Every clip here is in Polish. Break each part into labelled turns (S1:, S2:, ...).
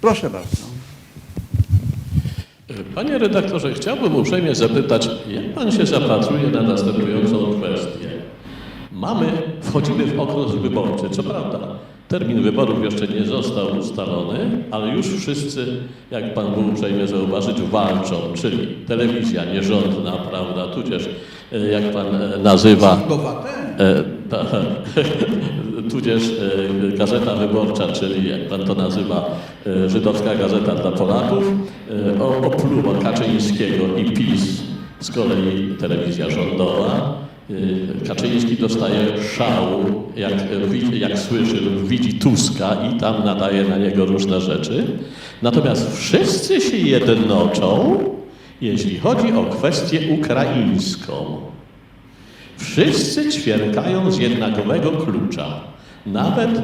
S1: Proszę bardzo.
S2: Panie redaktorze, chciałbym uprzejmie zapytać, jak pan się zapracuje na następującą kwestię? Mamy, wchodzimy w okres wyborczy, co prawda termin wyborów jeszcze nie został ustalony, ale już wszyscy, jak pan był uprzejmie zauważyć, walczą, czyli telewizja nierządna, prawda, tudzież e, jak pan e, nazywa... Tudzież e, Gazeta Wyborcza, czyli jak pan to nazywa, e, Żydowska Gazeta dla Polaków, e, opluwa Kaczyńskiego i PiS, z kolei telewizja rządowa. Kaczyński dostaje szału, jak, jak słyszy widzi Tuska i tam nadaje na niego różne rzeczy. Natomiast wszyscy się jednoczą, jeśli chodzi o kwestię ukraińską. Wszyscy ćwierkają z jednakowego klucza. Nawet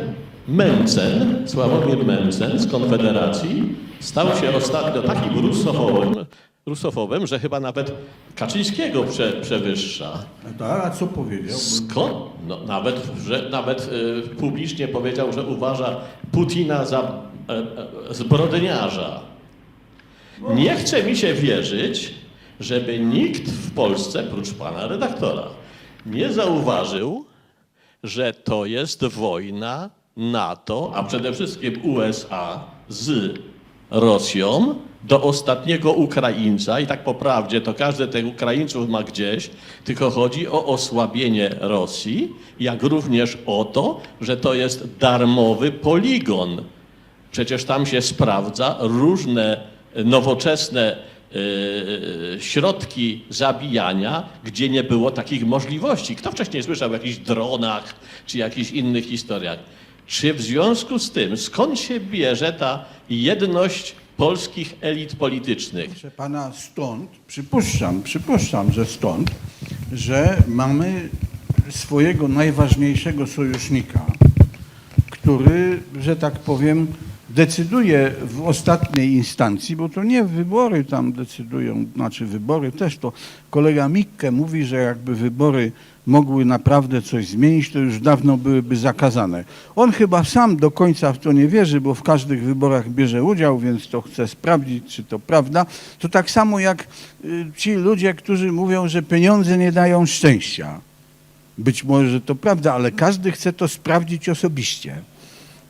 S2: Mencen, Sławomir Mencen z Konfederacji stał się ostatnio takim rusofobem, rusofobem że chyba nawet Kaczyńskiego prze, przewyższa.
S1: Tak, a co powiedział?
S2: Skąd? No, nawet, że, nawet y, publicznie powiedział, że uważa Putina za e, e, zbrodniarza. Nie chce mi się wierzyć, żeby nikt w Polsce, prócz pana redaktora, nie zauważył, że to jest wojna NATO, a przede wszystkim USA z Rosją do ostatniego Ukraińca i tak po prawdzie to każdy tych Ukraińców ma gdzieś, tylko chodzi o osłabienie Rosji, jak również o to, że to jest darmowy poligon. Przecież tam się sprawdza różne nowoczesne środki zabijania, gdzie nie było takich możliwości. Kto wcześniej słyszał o jakichś dronach czy jakichś innych historiach? Czy w związku z tym, skąd się bierze ta jedność polskich elit politycznych?
S1: Proszę pana, stąd, przypuszczam, przypuszczam, że stąd, że mamy swojego najważniejszego sojusznika, który, że tak powiem, decyduje w ostatniej instancji, bo to nie wybory tam decydują, znaczy wybory też to kolega Mikke mówi, że jakby wybory mogły naprawdę coś zmienić, to już dawno byłyby zakazane. On chyba sam do końca w to nie wierzy, bo w każdych wyborach bierze udział, więc to chce sprawdzić, czy to prawda. To tak samo jak y, ci ludzie, którzy mówią, że pieniądze nie dają szczęścia. Być może to prawda, ale każdy chce to sprawdzić osobiście.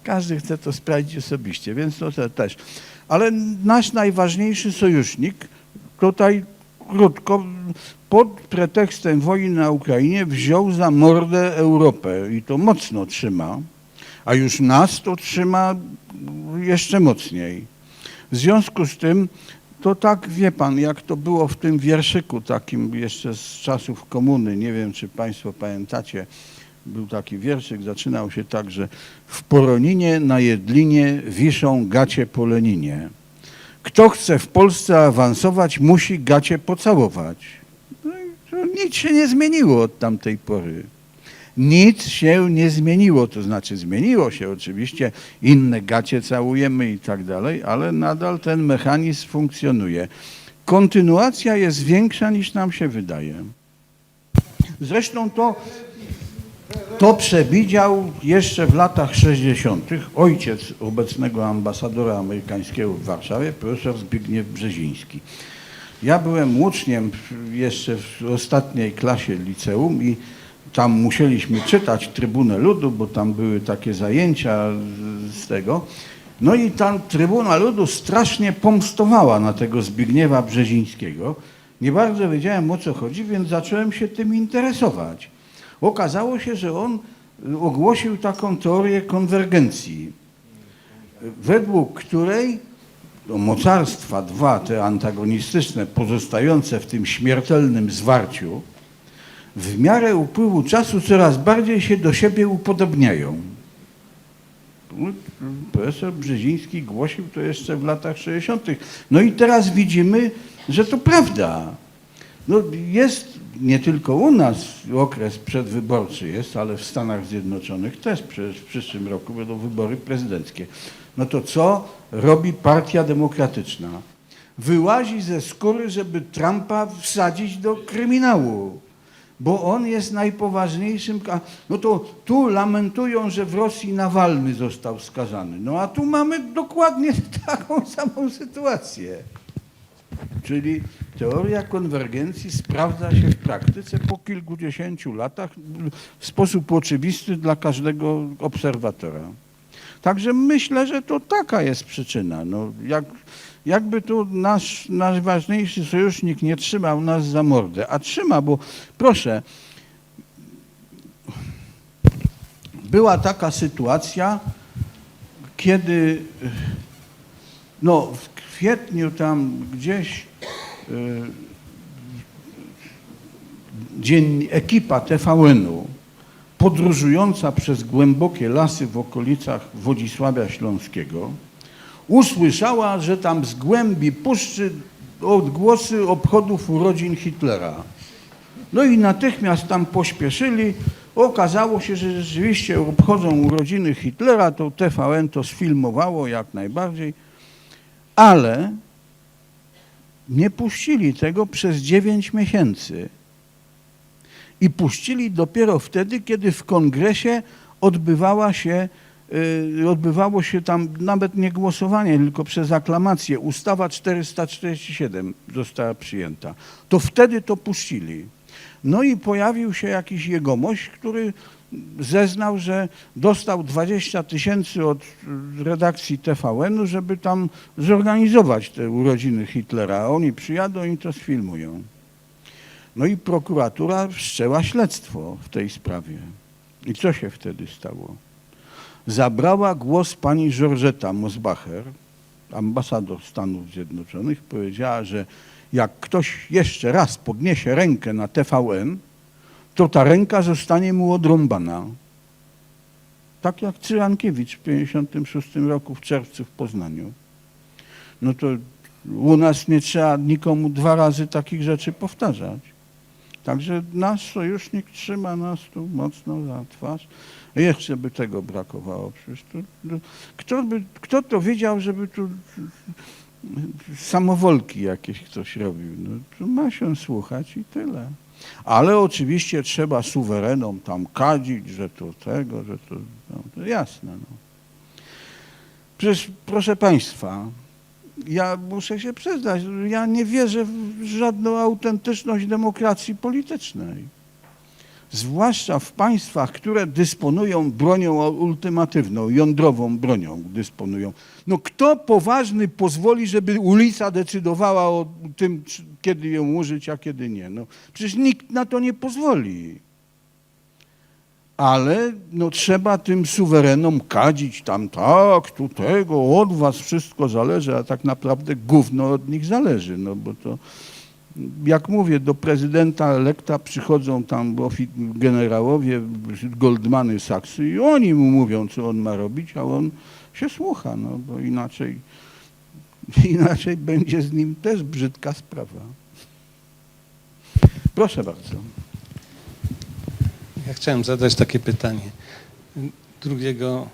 S1: Każdy chce to sprawdzić osobiście, więc to te- też. Ale nasz najważniejszy sojusznik tutaj krótko pod pretekstem wojny na Ukrainie wziął za mordę Europę i to mocno trzyma, a już nas to trzyma jeszcze mocniej. W związku z tym to tak wie pan, jak to było w tym wierszyku takim jeszcze z czasów komuny, nie wiem czy państwo pamiętacie, był taki wierszyk, zaczynał się tak, że w Poroninie na Jedlinie wiszą gacie po Leninie. Kto chce w Polsce awansować, musi gacie pocałować. No nic się nie zmieniło od tamtej pory. Nic się nie zmieniło, to znaczy zmieniło się oczywiście, inne gacie całujemy i tak dalej, ale nadal ten mechanizm funkcjonuje. Kontynuacja jest większa niż nam się wydaje. Zresztą to, to przewidział jeszcze w latach 60. ojciec obecnego ambasadora amerykańskiego w Warszawie, profesor Zbigniew Brzeziński. Ja byłem uczniem jeszcze w ostatniej klasie liceum i tam musieliśmy czytać Trybunę Ludu, bo tam były takie zajęcia z tego. No i tam Trybuna Ludu strasznie pomstowała na tego Zbigniewa Brzezińskiego. Nie bardzo wiedziałem o co chodzi, więc zacząłem się tym interesować. Okazało się, że on y, ogłosił taką teorię konwergencji, według której no, mocarstwa dwa, te antagonistyczne, pozostające w tym śmiertelnym zwarciu, w miarę upływu czasu coraz bardziej się do siebie upodobniają. Profesor Brzeziński głosił to jeszcze w latach 60. No i teraz widzimy, że to prawda. No jest nie tylko u nas okres przedwyborczy jest, ale w Stanach Zjednoczonych też przecież w przyszłym roku będą wybory prezydenckie. No to co robi Partia Demokratyczna? Wyłazi ze skóry, żeby Trumpa wsadzić do kryminału. bo on jest najpoważniejszym. No to tu lamentują, że w Rosji Nawalny został skazany. No a tu mamy dokładnie taką samą sytuację. Czyli teoria konwergencji sprawdza się w praktyce po kilkudziesięciu latach w sposób oczywisty dla każdego obserwatora. Także myślę, że to taka jest przyczyna. No, jak, jakby tu nasz najważniejszy sojusznik nie trzymał nas za mordę, a trzyma, bo proszę, była taka sytuacja, kiedy no, w kwietniu tam gdzieś y, dzień, ekipa TVN-u podróżująca przez głębokie lasy w okolicach Wodzisławia Śląskiego usłyszała, że tam z głębi puszczy odgłosy obchodów urodzin Hitlera. No i natychmiast tam pośpieszyli. Okazało się, że rzeczywiście obchodzą urodziny Hitlera, to TVN to sfilmowało jak najbardziej, ale nie puścili tego przez 9 miesięcy. I puścili dopiero wtedy, kiedy w kongresie odbywała się, y, odbywało się tam nawet nie głosowanie, tylko przez aklamację. Ustawa 447 została przyjęta. To wtedy to puścili. No i pojawił się jakiś jegomość, który zeznał, że dostał 20 tysięcy od redakcji TVN-u, żeby tam zorganizować te urodziny Hitlera. A oni przyjadą i to sfilmują. No i prokuratura wszczęła śledztwo w tej sprawie. I co się wtedy stało? Zabrała głos pani Georgetta Mosbacher, ambasador Stanów Zjednoczonych, powiedziała, że jak ktoś jeszcze raz podniesie rękę na TVN, to ta ręka zostanie mu odrąbana. Tak jak Cyrankiewicz w 1956 roku w czerwcu w Poznaniu. No to u nas nie trzeba nikomu dwa razy takich rzeczy powtarzać. Także nasz sojusznik trzyma nas tu mocno za twarz. Jeszcze by tego brakowało. Przecież tu, tu, kto, by, kto to wiedział, żeby tu samowolki jakieś ktoś robił? No, tu ma się słuchać i tyle. Ale oczywiście trzeba suwerenom tam kadzić, że to tego, że to, no, to jasne. No. Przecież, proszę Państwa, ja muszę się przyznać, ja nie wierzę w żadną autentyczność demokracji politycznej. Zwłaszcza w państwach, które dysponują bronią ultimatywną, jądrową bronią dysponują. No kto poważny pozwoli, żeby ulica decydowała o tym, kiedy ją użyć, a kiedy nie? No, przecież nikt na to nie pozwoli. Ale no, trzeba tym suwerenom kadzić tam, tak, tu tego, od was wszystko zależy, a tak naprawdę gówno od nich zależy, no bo to, jak mówię, do prezydenta elekta przychodzą tam generałowie, Goldmany Saksy i oni mu mówią, co on ma robić, a on się słucha, no bo inaczej, inaczej będzie z nim też brzydka sprawa. Proszę bardzo.
S3: Ja chciałem zadać takie pytanie. 2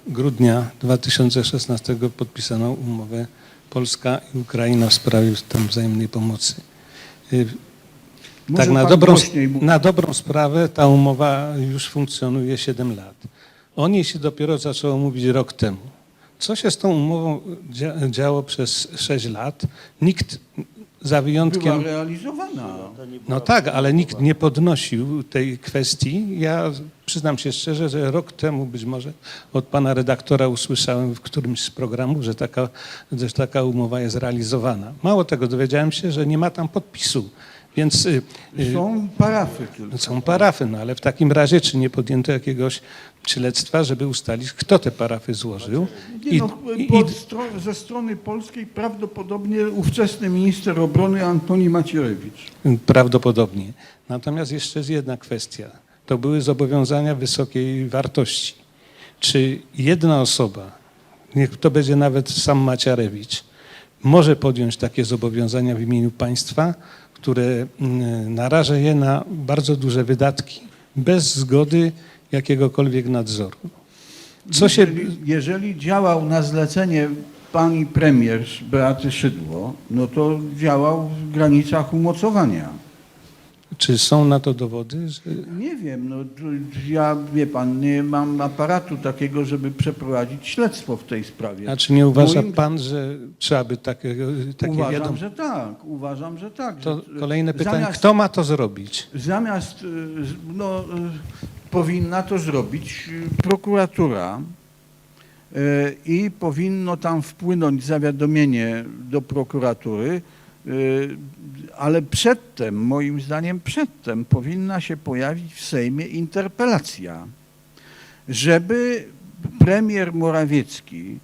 S3: grudnia 2016 podpisano umowę Polska i Ukraina w sprawie tam wzajemnej pomocy. Y,
S1: Może
S3: tak na dobrą, na dobrą sprawę ta umowa już funkcjonuje 7 lat. O niej się dopiero zaczęło mówić rok temu. Co się z tą umową dzia- działo przez 6 lat? Nikt za wyjątkiem...
S1: Była realizowana.
S3: No tak, ale nikt nie podnosił tej kwestii. Ja przyznam się szczerze, że rok temu być może od pana redaktora usłyszałem w którymś z programów, że taka, że taka umowa jest realizowana. Mało tego, dowiedziałem się, że nie ma tam podpisu. Więc y, y,
S1: Są parafy tylko.
S3: są parafy, no ale w takim razie czy nie podjęto jakiegoś śledztwa, żeby ustalić, kto te parafy złożył?
S1: Nie no, pod stro- ze strony polskiej prawdopodobnie ówczesny minister obrony Antoni Macierewicz.
S3: Prawdopodobnie. Natomiast jeszcze jest jedna kwestia. To były zobowiązania wysokiej wartości. Czy jedna osoba, niech to będzie nawet sam Maciarewicz, może podjąć takie zobowiązania w imieniu państwa, które mm, naraża je na bardzo duże wydatki, bez zgody jakiegokolwiek nadzoru? Co się,
S1: Jeżeli, jeżeli działał na zlecenie pani premier Beaty Szydło, no to działał w granicach umocowania.
S3: Czy są na to dowody? Że...
S1: Nie wiem, no ja, wie pan, nie mam aparatu takiego, żeby przeprowadzić śledztwo w tej sprawie.
S3: A czy nie uważa
S1: Moim-
S3: pan, że trzeba by takiego, takie
S1: Uważam,
S3: wiadomo...
S1: że tak, uważam, że tak.
S3: To
S1: że,
S3: kolejne pytanie,
S1: zamiast,
S3: kto ma to zrobić?
S1: Zamiast, y, no, y, powinna to zrobić y, prokuratura y, i powinno tam wpłynąć zawiadomienie do prokuratury, y, ale przedtem, moim zdaniem przedtem, powinna się pojawić w Sejmie interpelacja, żeby premier Morawiecki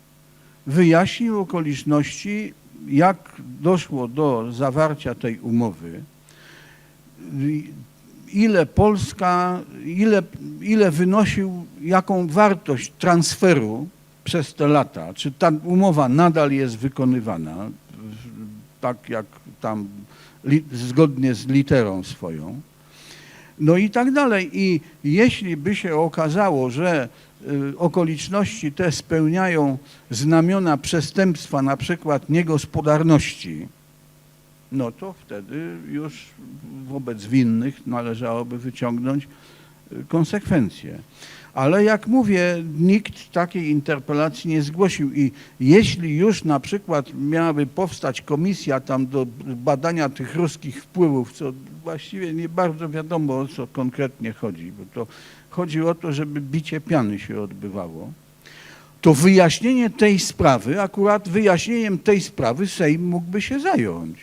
S1: wyjaśnił okoliczności, jak doszło do zawarcia tej umowy, ile Polska, ile, ile wynosił, jaką wartość transferu przez te lata, czy ta umowa nadal jest wykonywana, tak jak tam, li, zgodnie z literą swoją. No i tak dalej. I jeśli by się okazało, że y, okoliczności te spełniają znamiona przestępstwa, na przykład niegospodarności, no to wtedy już wobec winnych należałoby wyciągnąć y, konsekwencje. Ale jak mówię, nikt takiej interpelacji nie zgłosił i jeśli już na przykład miałaby powstać komisja tam do badania tych ruskich wpływów, co właściwie nie bardzo wiadomo o co konkretnie chodzi, bo to chodzi o to, żeby bicie piany się odbywało, to wyjaśnienie tej sprawy, akurat wyjaśnieniem tej sprawy Sejm mógłby się zająć.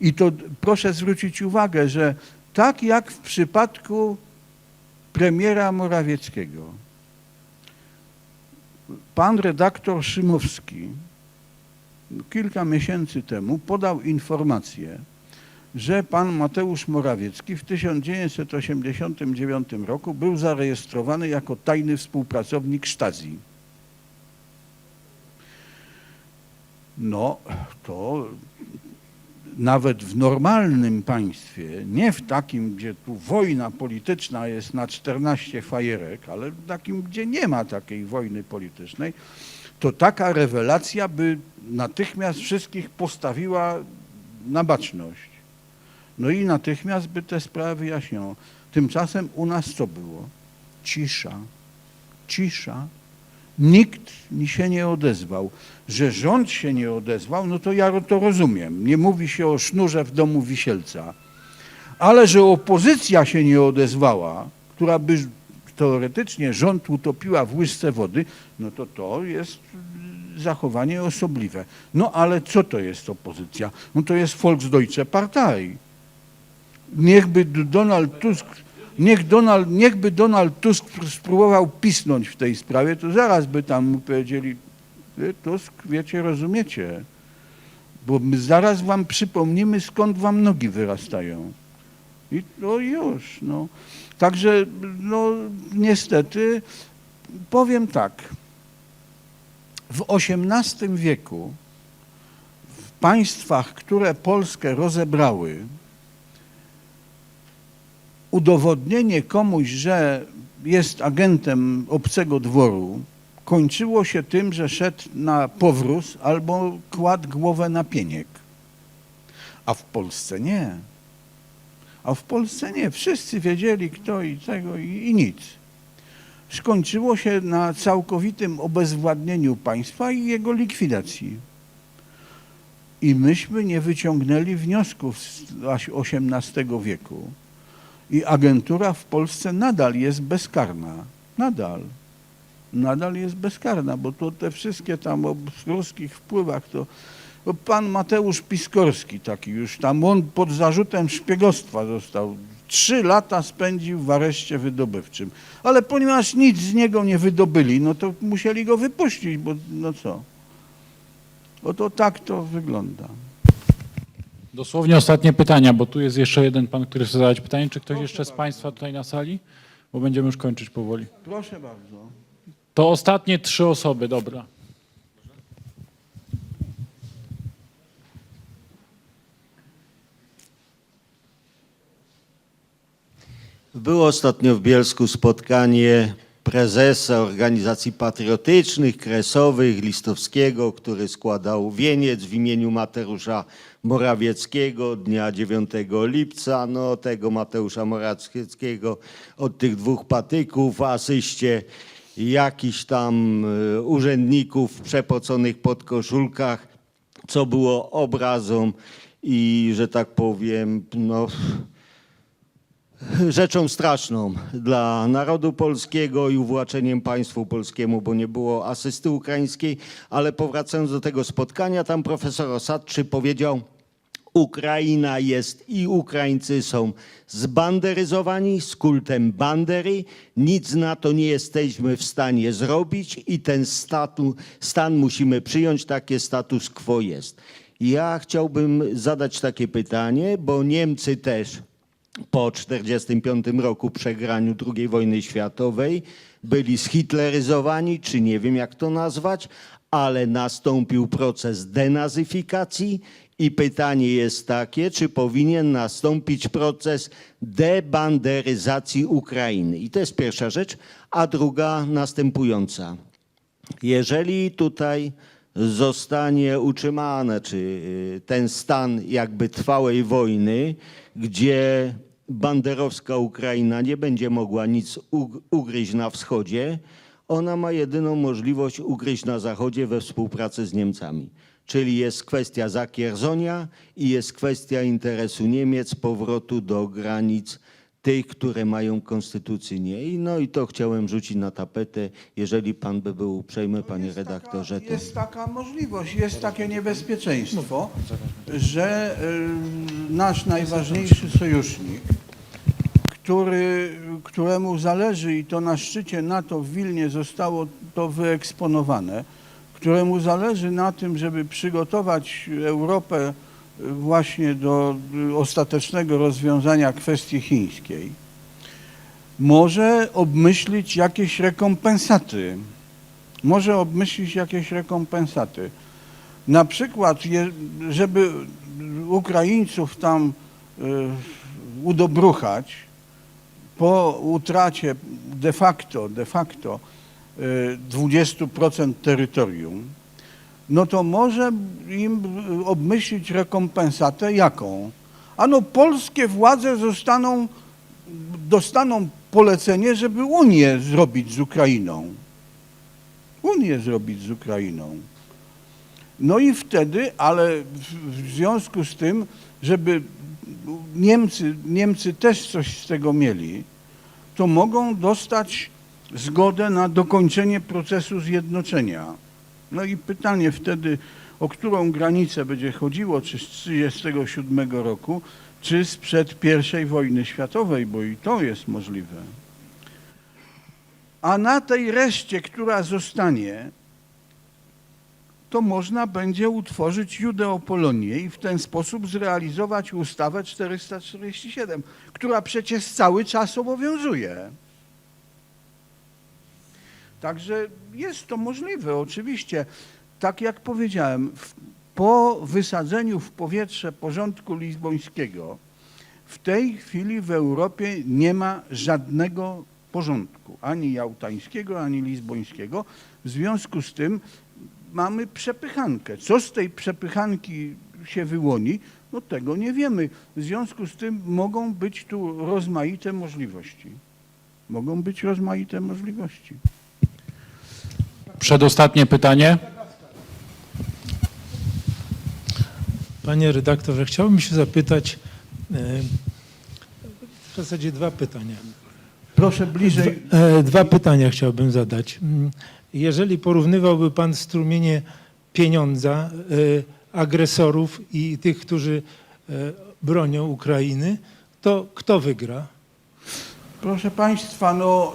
S1: I to proszę zwrócić uwagę, że tak jak w przypadku premiera Morawieckiego, pan redaktor Szymowski kilka miesięcy temu podał informację, że pan Mateusz Morawiecki w 1989 roku był zarejestrowany jako tajny współpracownik Stazji. No, to nawet w normalnym państwie, nie w takim, gdzie tu wojna polityczna jest na 14 fajerek, ale w takim, gdzie nie ma takiej wojny politycznej, to taka rewelacja by natychmiast wszystkich postawiła na baczność. No i natychmiast by te sprawy wyjaśniono. Tymczasem u nas co było? Cisza, cisza. Nikt się nie odezwał. Że rząd się nie odezwał, no to ja to rozumiem. Nie mówi się o sznurze w domu wisielca. Ale że opozycja się nie odezwała, która by teoretycznie rząd utopiła w łyżce wody, no to to jest zachowanie osobliwe. No ale co to jest opozycja? No to jest Volksdeutsche Partei. Niechby Donald Tusk, niech Donald, niechby Donald Tusk spróbował pisnąć w tej sprawie, to zaraz by tam mu powiedzieli, "Ty, Tusk, wiecie, rozumiecie, bo zaraz wam przypomnimy, skąd wam nogi wyrastają. I to już, no. Także, no, niestety, powiem tak, w XVIII wieku w państwach, które Polskę rozebrały, udowodnienie komuś, że jest agentem obcego dworu, kończyło się tym, że szedł na powróz albo kładł głowę na pieniek. A w Polsce nie. A w Polsce nie. Wszyscy wiedzieli kto i tego i, i nic. Skończyło się na całkowitym obezwładnieniu państwa i jego likwidacji. I myśmy nie wyciągnęli wniosków z XVIII wieku. I agentura w Polsce nadal jest bezkarna. Nadal. Nadal jest bezkarna, bo to te wszystkie tam o ruskich wpływach to pan Mateusz Piskorski taki już tam, on pod zarzutem szpiegostwa został. Trzy lata spędził w areszcie wydobywczym. Ale ponieważ nic z niego nie wydobyli, no to musieli go wypuścić, bo no co? Oto tak to wygląda.
S4: Dosłownie ostatnie pytania, bo tu jest jeszcze jeden pan, który chce zadać pytanie. Czy ktoś jeszcze z Państwa tutaj na sali? Bo będziemy już kończyć powoli.
S1: Proszę bardzo.
S4: To ostatnie trzy osoby, dobra.
S5: Było ostatnio w Bielsku spotkanie prezesa organizacji patriotycznych, kresowych, Listowskiego, który składał wieniec w imieniu Mateusza Morawieckiego dnia 9 lipca, no tego Mateusza Morawieckiego od tych dwóch patyków, asyście jakichś tam e, urzędników w przepoconych podkoszulkach, co było obrazą i, że tak powiem, no rzeczą straszną dla narodu polskiego i uwłaczeniem państwu polskiemu, bo nie było asysty ukraińskiej, ale powracając do tego spotkania, tam profesor Osadczy powiedział, Ukraina jest i Ukraińcy są zbanderyzowani z kultem bandery. Nic na to nie jesteśmy w stanie zrobić i ten statu, stan musimy przyjąć, takie status quo jest. Ja chciałbym zadać takie pytanie, bo Niemcy też po 1945 roku przegraniu II wojny światowej byli zhitleryzowani, czy nie wiem jak to nazwać, ale nastąpił proces denazyfikacji i pytanie jest takie, czy powinien nastąpić proces debanderyzacji Ukrainy. I to jest pierwsza rzecz. A druga następująca. Jeżeli tutaj zostanie utrzymany, czy y, ten stan jakby trwałej wojny, gdzie banderowska Ukraina nie będzie mogła nic ug- ugryźć na wschodzie, ona ma jedyną możliwość ugryźć na zachodzie we współpracy z Niemcami. Czyli jest kwestia Zakierzonia i jest kwestia interesu Niemiec, powrotu do granic tych, które mają konstytucyjnie. I No i to chciałem rzucić na tapetę, jeżeli pan by był uprzejmy, panie
S1: Jest taka-
S5: redaktorze. To...
S1: Jest taka możliwość, jest takie niebezpieczeństwo, że y, nasz najważniejszy sojusznik, który, któremu zależy i to na szczycie NATO w Wilnie zostało to wyeksponowane, któremu zależy na tym, żeby przygotować Europę właśnie do ostatecznego rozwiązania kwestii chińskiej, może obmyślić jakieś rekompensaty może obmyślić jakieś rekompensaty. Na przykład, żeby Ukraińców tam y, udobruchać po utracie de facto, de facto 20% terytorium, no to może im obmyślić rekompensatę jaką? Ano polskie władze zostaną, dostaną polecenie, żeby Unię zrobić z Ukrainą. Unię zrobić z Ukrainą. No i wtedy, ale w związku z tym, żeby Niemcy, Niemcy też coś z tego mieli, to mogą dostać zgodę na dokończenie procesu zjednoczenia. No i pytanie wtedy, o którą granicę będzie chodziło, czy z 1937 roku, czy sprzed I wojny światowej, bo i to jest możliwe. A na tej reszcie, która zostanie, to można będzie utworzyć Judeopolonię i w ten sposób zrealizować ustawę 447, która przecież cały czas obowiązuje. Także jest to możliwe, oczywiście. Tak jak powiedziałem, po wysadzeniu w powietrze porządku lizbońskiego w tej chwili w Europie nie ma żadnego porządku, ani jałtańskiego, ani lizbońskiego. W związku z tym mamy przepychankę. Co z tej przepychanki się wyłoni, no tego nie wiemy. W związku z tym mogą być tu rozmaite możliwości. Mogą być rozmaite możliwości.
S4: Przedostatnie pytanie.
S6: Panie redaktorze, chciałbym się zapytać, e, w zasadzie dwa pytania.
S1: Proszę bliżej.
S6: E, Dwa pytania chciałbym zadać. Mm, Jeżeli porównywałby Pan strumienie pieniądza e, agresorów i tych, którzy e, bronią Ukrainy, to kto wygra?
S1: Proszę Państwa, no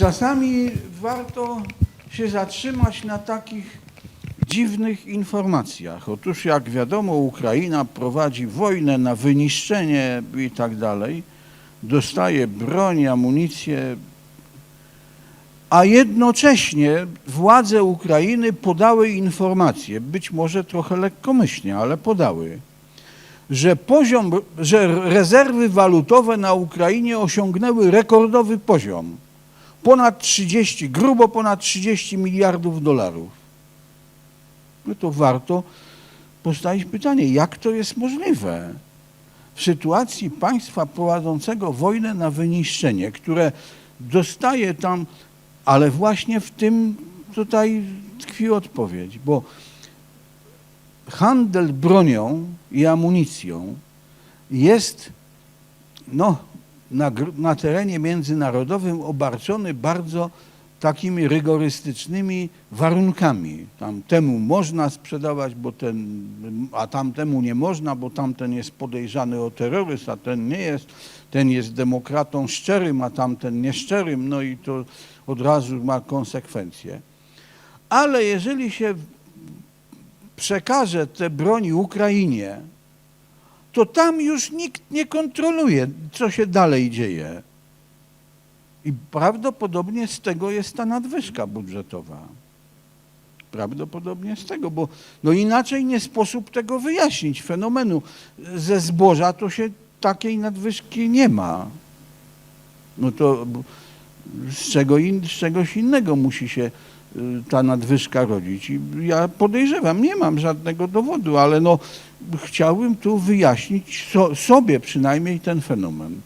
S1: czasami warto się zatrzymać na takich dziwnych informacjach. Otóż jak wiadomo, Ukraina prowadzi wojnę na wyniszczenie i tak dalej, dostaje broń, amunicję, a jednocześnie władze Ukrainy podały informacje, być może trochę lekkomyślnie, ale podały, że poziom, że rezerwy walutowe na Ukrainie osiągnęły rekordowy poziom. Ponad 30, grubo ponad 30 miliardów dolarów. No to warto postawić pytanie, jak to jest możliwe? W sytuacji państwa prowadzącego wojnę na wyniszczenie, które dostaje tam, ale właśnie w tym tutaj tkwi odpowiedź, bo handel bronią i amunicją jest no, na, na terenie międzynarodowym obarczony bardzo takimi rygorystycznymi warunkami. Tam temu można sprzedawać, bo ten, a tamtemu nie można, bo tamten jest podejrzany o terroryzm, a ten nie jest. Ten jest demokratą szczerym, a tamten nieszczerym, no i to od razu ma konsekwencje. Ale jeżeli się przekaże te broni Ukrainie, to tam już nikt nie kontroluje, co się dalej dzieje. I prawdopodobnie z tego jest ta nadwyżka budżetowa. Prawdopodobnie z tego, bo no inaczej nie sposób tego wyjaśnić. Fenomenu ze zboża to się takiej nadwyżki nie ma. No to z, czego in, z czegoś innego musi się ta nadwyżka rodzić. I ja podejrzewam, nie mam żadnego dowodu, ale no chciałbym tu wyjaśnić so, sobie przynajmniej ten fenomen.